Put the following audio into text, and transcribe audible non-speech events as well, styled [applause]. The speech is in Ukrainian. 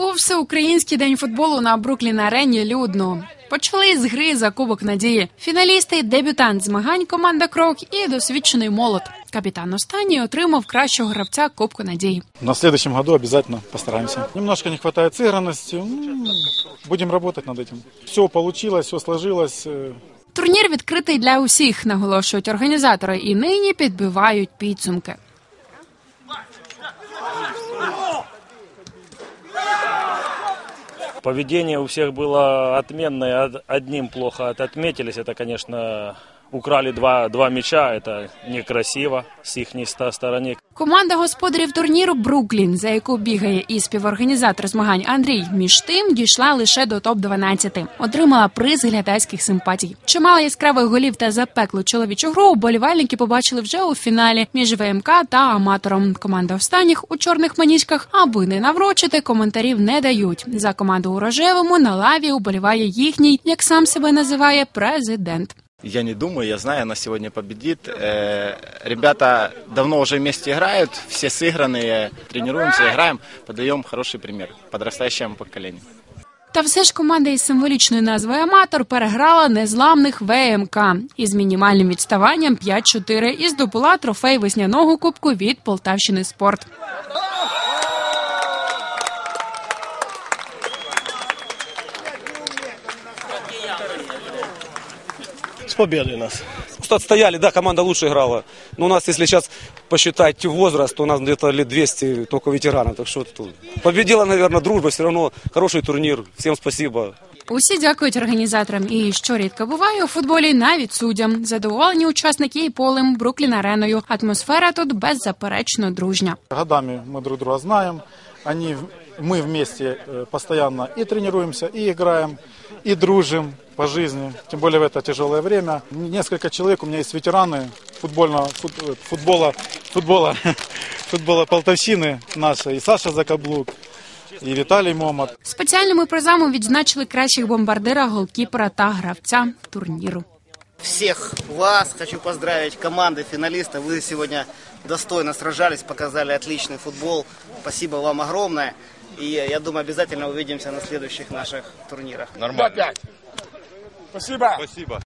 У всеукраїнський день футболу на Бруклін арені людно. Почали з гри за Кубок Надії. Фіналісти, дебютант змагань команда Крок і досвідчений молот. Капітан останній отримав кращого гравця Кубку Надії. На следующем году обязательно постараемся. Немножко не хватает сыгранности. М, Будем работать над этим. Все получилось, все сложилось. Э, Турнір відкритий для усіх, наголошують організатори, і нині підбивають підсумки. Поведение у всех было отменное, одним плохо отметились. Это, конечно, украли два, два мяча, это некрасиво с их стороны. Команда господарів турніру Бруклін, за яку бігає і співорганізатор змагань Андрій, між тим дійшла лише до топ 12 Отримала приз глядацьких симпатій. Чимало яскравих голів та запеклу чоловічу гру вболівальники побачили вже у фіналі між ВМК та аматором. Команда останніх у чорних маніжках, аби не наврочити, коментарів не дають. За команду у рожевому на лаві уболіває їхній, як сам себе називає, президент. Я не думаю, я знаю, она сегодня победит. Э, Ребята давно уже вместе играют, все сыгранные, тренируемся, играем, подаем хороший пример подрастающему поколению. Та все ж команда із символічною назвою Аматор переграла незламних ВМК із мінімальним відставанням 5-4 і здобула трофей весняного кубку від Полтавщини Спорт. С победой нас. Просто отстояли, да, команда лучше играла. Но у нас, если сейчас посчитать возраст, то у нас где-то лет 200 только ветеранов. Так что тут. Победила, наверное, дружба. Все равно хороший турнир. Всем спасибо. Усі дякують організаторам. І що рідко буває у футболі, навіть суддям. Задоволені учасники і полем Бруклін ареною. Атмосфера тут беззаперечно дружня. Годами мы друг друга знаем. Они, в- мы вместе э, постоянно и тренируемся, и играем, и дружим по жизни. Тем более в это тяжелое время. Несколько человек, у меня есть ветераны футбольного, фут- э, футбола, футбола, [laughs] футбола Полтавщины нашей. И Саша Закаблук, и Виталий Момот. Спеціальними призами відзначили кращих бомбардира, голкіпера та гравця турніру. Всех вас хочу поздравить, команды финалистов. Вы сегодня достойно сражались, показали отличный футбол. Спасибо вам огромное. И я думаю, обязательно увидимся на следующих наших турнирах. Нормально. Спасибо. Спасибо.